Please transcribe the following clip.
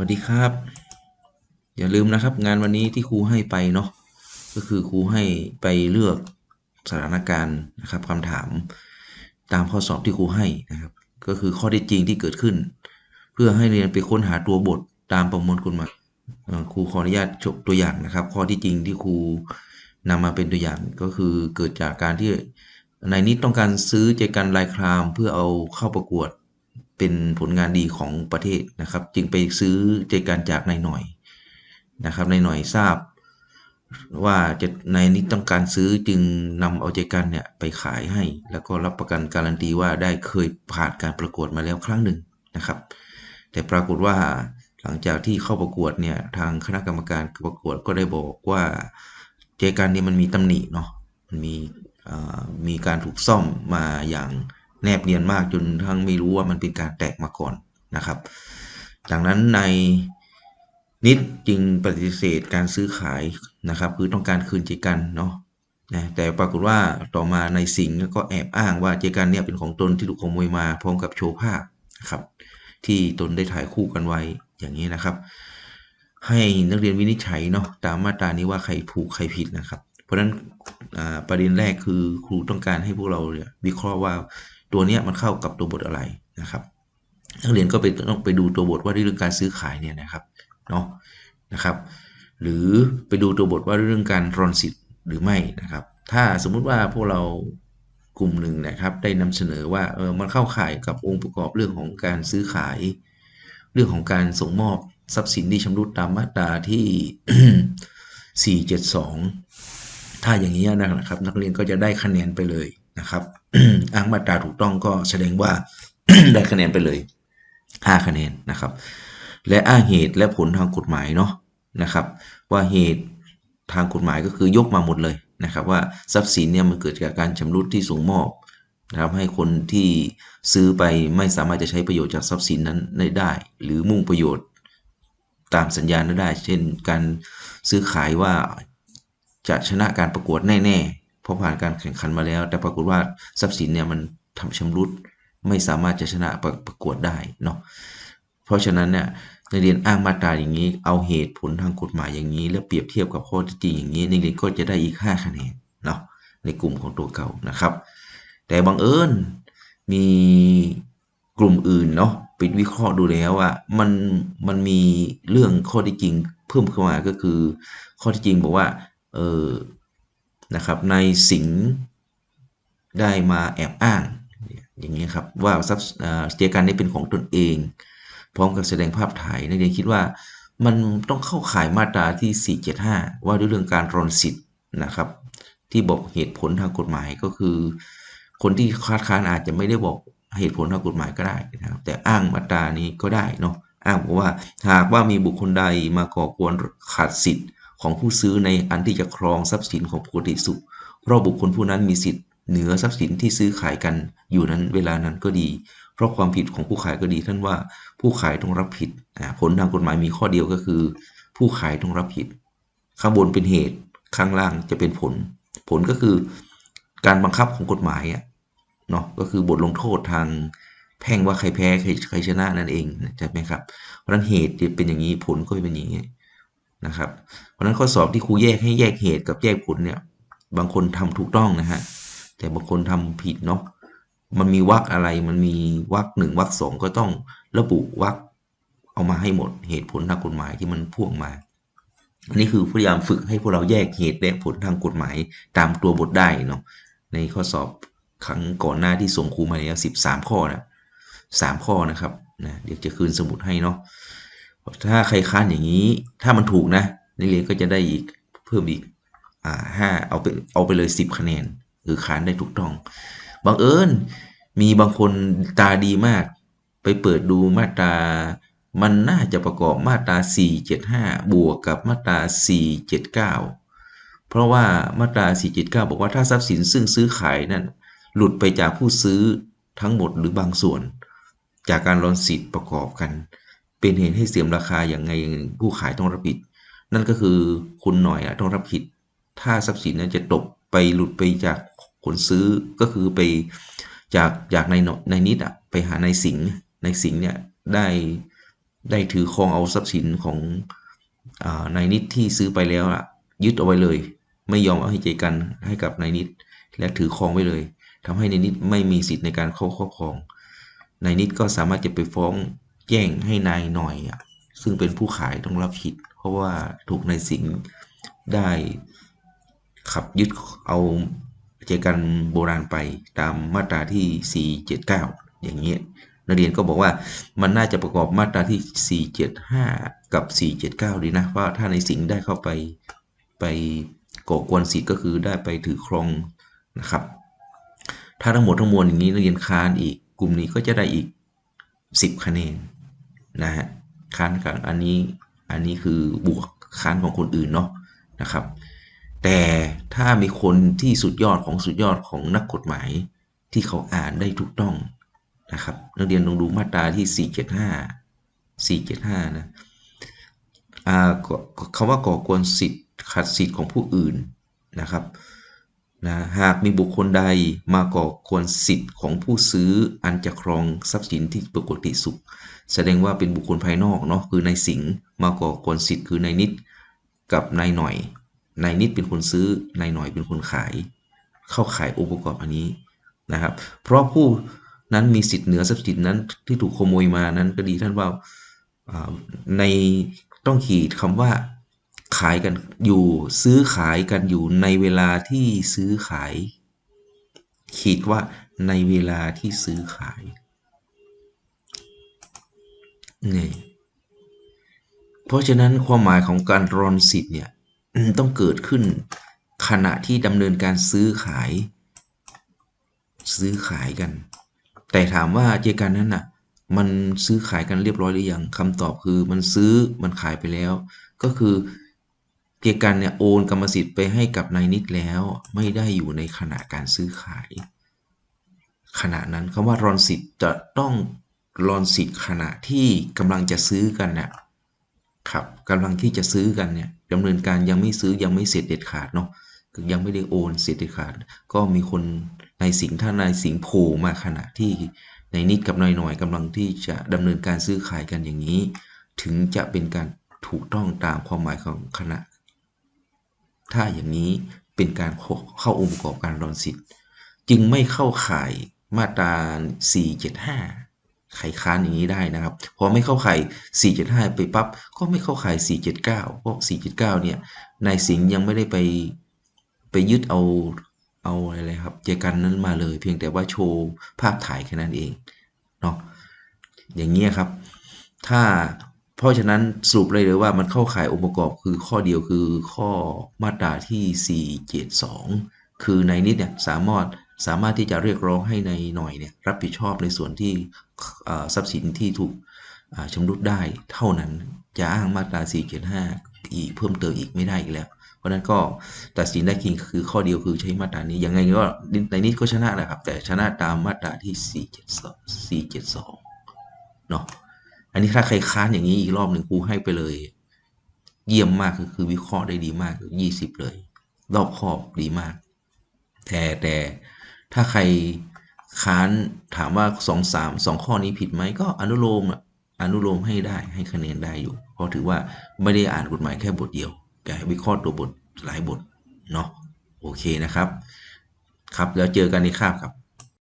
วัสดีครับ อย่าลืมนะครับ งานวันนี้ที่ครูให้ไปเนาะก็คือครูให้ไปเลือกสถานการณ์นะครับคำถามตามข้อสอบที่ครูให้นะครับ ก็คือข้อที่จริงที่เกิดขึ้น เพื่อให้เรียนไปค้นหาตัวบทตามประมวลกฎหมายครูขออนุญาตจบตัวอย่างนะครับ ข้อที่จริงที่ครูนำมาเป็นตัวอย่างก็คือเกิดจากการที่นายนิดต้องการซื้อใจกันลายครามเพื่อเอาเข้าประกวด เป็นผลงานดีของประเทศนะครับ จึงไปซื้อใจกันจากนายหน่อยนะครับนายหน่อยทราบ ว่าจะนายนิดต้องการซื้อจึงนำเอาใจกันเนี่ยไปขายให้ แล้วก็รับประกันการันตีว่าได้เคยผ่านการประกวดมาแล้วครั้งหนึ่งนะครับ แต่ปรากฏว่าหลังจากที่เข้าประกวดเนี่ยทางคณะกรรมการประกวดก็ได้บอกว่าเจกันเนี่ยมันมีตำหนิเนาะมันมีมีการถูกซ่อมมาอย่าง แนบเนียนมากจนทั้งไม่รู้ว่ามันเป็นการแตกมาก่อนนะครับ จากนั้นในนิดจึงปฏิเสธการซื้อขายนะครับ คือต้องการคืนเจกันเนาะนะแต่ปรากฏว่าต่อมาในสิงห์ก็แอบอ้างว่าเจกันเนี่ยเป็นของตนที่ถูกขโมยมาพร้อมกับโชว์ภาพนะครับ ที่ตนได้ถ่ายคู่กันไว้อย่างนี้นะครับ ให้นักเรียนวินิจฉัยเนาะตามมาตรานี้ว่าใครถูกใครผิดนะครับ เพราะฉะนั้นประเด็นแรกคือครูต้องการให้พวกเราเนี่ยวิเคราะห์ว่า ตัวเนี้ยมันเข้ากับตัวบทอะไรนะครับ นักเรียนก็ไปต้องไปดูตัวบทว่าเรื่องการซื้อขายเนี่ยนะครับเนาะนะครับ หรือไปดูตัวบทว่าเรื่องการรอนสิทธิ์หรือไม่นะครับ ถ้าสมมุติว่าพวกเรากลุ่มหนึ่งนะครับ ได้นำเสนอว่าเออมันเข้าข่ายกับองค์ประกอบเรื่องของการซื้อขาย เรื่องของการส่งมอบทรัพย์สินที่ชำรุดตามมาตราที่ 472 ถ้าอย่างนี้นะครับ นักเรียนก็จะได้คะแนนไปเลย นะครับอ้างมาตราถูกต้องก็แสดงว่าได้คะแนนไปเลย 5 คะแนนนะครับ และอ้างเหตุและผลทางกฎหมายเนาะนะครับ ว่าเหตุทางกฎหมายก็คือยกมาหมดเลยนะครับ ว่าทรัพย์สินเนี่ยมันเกิดจากการชำรุดที่ส่งมอบนะครับให้คนที่ซื้อไปไม่สามารถจะใช้ประโยชน์จากทรัพย์สินนั้นได้ได้หรือมุ่งประโยชน์ตามสัญญานั้นได้ เช่นการซื้อขายว่าจะชนะการประกวดแน่ๆเพราะผ่านการแข่งขันมาแล้ว แต่ปรากฏว่าทรัพย์สินเนี่ยมันทำชำรุดไม่สามารถจะชนะประประกวดได้เนาะเพราะฉะนั้นเนี่ยนักเรียนอ้างมาตราอย่างนี้ เอาเหตุผลทางกฎหมายอย่างนี้ แล้วเปรียบเทียบกับข้อเท็จจริงอย่างนี้นักเรียนก็จะได้อีก 5 คะแนนเนาะในกลุ่มของตัวเก่านะครับ แต่บังเอิญมีกลุ่มอื่นเนาะไปวิเคราะห์ดูแล้วว่ามันมันมีเรื่องข้อท็จจริงเพิ่มเข้ามาก็คือ ข้อท็จจริงบอกว่าเออ นะครับในสิงห์ได้มาแอบอ้างอย่างนี้ครับว่าทรัพย์เอ่อเจกันนี้เป็นของตนเอง พร้อมกับแสดงภาพถ่ายนักเรียนคิดว่ามันต้องเข้าข่ายมาตราที่ 475 ว่าด้วยเรื่องการรอนสิทธิ์นะครับ ที่บอกเหตุผลทางกฎหมายก็คือ คนที่คัดค้านอาจจะไม่ได้บอกเหตุผลทางกฎหมายก็ได้นะครับ แต่อ้างมาตรานี้ก็ได้เนาะอ้างบอกว่าหากว่ามีบุคคลใดมาก่อกวนขาดสิทธิ์ ของผู้ซื้อในอันที่จะครองทรัพย์สินของปกติสุข เพราะบุคคลผู้นั้นมีสิทธิ์เหนือทรัพย์สินที่ซื้อขายกันอยู่นั้นเวลานั้นก็ดี เพราะความผิดของผู้ขายก็ดีท่านว่าผู้ขายต้องรับผิด ผลทางกฎหมายมีข้อเดียวก็คือ ผู้ขายต้องรับผิด ข้างบนเป็นเหตุข้างล่างจะเป็นผล ผลก็คือการบังคับของกฎหมายอะเนาะก็คือบทลงโทษทางแพ่งว่าใครแพ้ใครใครชนะนั่นเองใช่ไหมครับ เพราะฉะนั้นเหตุจะเป็นอย่างนี้ผลก็เป็นอย่างนี้ นะครับ เพราะฉะนั้นข้อสอบที่ครูแยกให้แยกเหตุกับแยกผลเนี่ยบางคนทำถูกต้องนะฮะแต่บางคนทำผิดเนาะมันมีวรรคอะไรมันมีวรรคหนึ่งวรรคสองก็ต้องระบุวรรคเอามาให้หมดเหตุผลทางกฎหมายที่มันพ่วงมาอันนี้คือพยายามฝึกให้พวกเราแยกเหตุและผลทางกฎหมายตามตัวบทได้เนาะในข้อสอบครั้งก่อนหน้าที่ส่งครูมาแล้วสิบสามข้อนะสามข้อนะครับนะเดี๋ยวจะคืนสมุดให้เนาะ ถ้าใครค้านอย่างนี้ ถ้ามันถูกนะนักเรียนก็จะได้อีกเพิ่มอีกอ่าห้าเอาไปเอาไปเลยสิบคะแนนคือค้านได้ถูกต้องบังเอิญมีบางคนตาดีมาก ไปเปิดดูมาตรามันน่าจะประกอบมาตรา475 บวกกับมาตรา479 เพราะว่ามาตรา479 บอกว่าถ้าทรัพย์สินซึ่งซื้อขายนั้นหลุดไปจากผู้ซื้อทั้งหมดหรือบางส่วน จากการรอนสิทธิ์ประกอบกัน เป็นเหตุให้เสียมราคาอย่างไงผู้ขายต้องรับผิด นั่นก็คือคุณหน่อยอะต้องรับผิด ถ้าทรัพย์สินนั้นจะตกไปหลุดไปจากคนซื้อก็คือไปจากจากในในนิดอะไปหาในสิงในสิงเนี่ยได้ได้ถือครองเอาทรัพย์สินของอนายนิดที่ซื้อไปแล้วอะยึดเอาไว้เลย ไม่ยอมเอาให้ใจกันให้กับนายนิด และถือครองไว้เลยทำให้นายนิดไม่มีสิทธิ์ในการเข้าครอบครองนายนิดก็สามารถจะไปฟ้อง แย่งให้นายหน่อยอะซึ่งเป็นผู้ขายต้องรับผิด เพราะว่าถูกนายสิงห์ได้ขับยึดเอาเจกันโบราณไปตามมาตราที่ 479 อย่างเงี้ยนักเรียนก็บอกว่ามันน่าจะประกอบมาตราที่ 475 กับ 479 ดีนะว่าถ้าในสิงห์ได้เข้าไปไปก่อกวนสิทธิ์ก็คือได้ไปถือครองนะครับ ถ้าทั้งหมดทั้งมวลอย่างนี้นักเรียนค้านอีกกลุ่มนี้ก็จะได้อีก 10 คะแนน นะฮะค้านกับอันนี้อันนี้คือบวกค้านของคนอื่นเนาะนะครับ แต่ถ้ามีคนที่สุดยอดของสุดยอดของนักกฎหมายที่เขาอ่านได้ถูกต้องนะครับ นักเรียนลองดูมาตราที่ 475 475 นะอ่าคำว่าก่อกวนสิทธิ์ขัดสิทธิ์ของผู้อื่นนะครับ นะหากมีบุคคลใดมาก่อกวนสิทธิ์ของผู้ซื้ออันจะครองทรัพย์สินที่ปกติสุข แสดงว่าเป็นบุคคลภายนอกเนาะคือนายสิงห์มาก่อกวนสิทธิ์คือนายนิดกับนายหน่อยนายนิดเป็นคนซื้อนายหน่อยเป็นคนขาย เข้าขายองค์ประกอบอันนี้นะครับ เพราะผู้นั้นมีสิทธิ์เหนือทรัพย์สินนั้นที่ถูกขโมยมานั้นก็ดีท่านว่าในต้องขีดคำว่า ขายกันอยู่ซื้อขายกันอยู่ในเวลาที่ซื้อขาย ขีดว่าในเวลาที่ซื้อขายนี่เพราะฉะนั้นความหมายของการรอนสิทธิ์เนี่ยต้องเกิดขึ้นขณะที่ดำเนินการซื้อขาย ซื้อขายกัน แต่ถามว่าเจกันนั้นน่ะ มันซื้อขายกันเรียบร้อยหรือยังคำตอบคือมันซื้อมันขายไปแล้ว ก็คือ เกียกันเนี่ยโอนกรรมสิทธิ์ไปให้กับนายนิดแล้วไม่ได้อยู่ในขณะการซื้อขาย ขณะนั้นคำว่ารอนสิทธิ์จะต้องรอนสิทธิ์ขณะที่กำลังจะซื้อกันเนี่ยครับกำลังที่จะซื้อกันเนี่ยดำเนินการยังไม่ซื้อยังไม่เสร็จเด็ดขาดเนาะยังไม่ได้โอนเสร็จเด็ดขาด ก็มีคนในสิงท่านนายสิงโผล่มาขณะที่ในนิดกับนายหน่อยกำลังที่จะดำเนินการซื้อขายกันอย่างนี้ ถึงจะเป็นการถูกต้องตามความหมายของคณะ ถ้าอย่างนี้เป็นการเข้าองค์ประกอบการรอนสิทธิ์ จึงไม่เข้าข่ายมาตรา 475 ไขค้านอย่างนี้ได้นะครับ พอไม่เข้าข่าย 475 ไปปับ๊บก็ไม่เข้าข่าย 479 เพราะ 479 เนี่ยนายสิงห์ยังไม่ได้ไปไปยึดเอาเอาอะไรครับเจกันนั้นมาเลย เพียงแต่ว่าโชว์ภาพถ่ายแค่นั้นเองเนาะอย่างเงี้ยครับ ถ้า เพราะฉะนั้นสรุปเลยเลยว่ามันเข้าข่ายองค์ประกอบคือข้อเดียวคือข้อมาตราที่ 472 คือในนิดเนี่ยสามารถสามารถที่จะเรียกร้องให้ในหน่อยเนี่ยรับผิดชอบในส่วนที่ทรัพย์สินที่ถูกชำรุดได้เท่านั้นจะอ้างมาตรา 475 อีกเพิ่มเติมอีกไม่ได้อีกแล้ว เพราะนั้นก็ตัดสินได้คิงคือข้อเดียวคือใช้มาตรานี้ยังไงก็ในนี้ก็ชนะแหละครับ แต่ชนะตามมาตราที่ 472 472 เนาะอั นนี้ถ้าใครค้านอย่างนี้อีกรอบหนึ่งครูให้ไปเลย เยี่ยมมากคือคือวิเคราะห์ได้ดีมากยี่สิบเลย รอบครอบดีมาก แต่แต่ถ้าใครค้านถามว่าสองสามสองข้อนี้ผิดไหมก็อนุโลมอนุโลมให้ได้ให้คะแนนได้อยู่ เพราะถือว่าไม่ได้อ่านกฎหมายแค่บทเดียวแต่วิเคราะห์ตัวบทหลายบทเนาะโอเคนะครับ ครับแล้วเจอกันในคาบครับ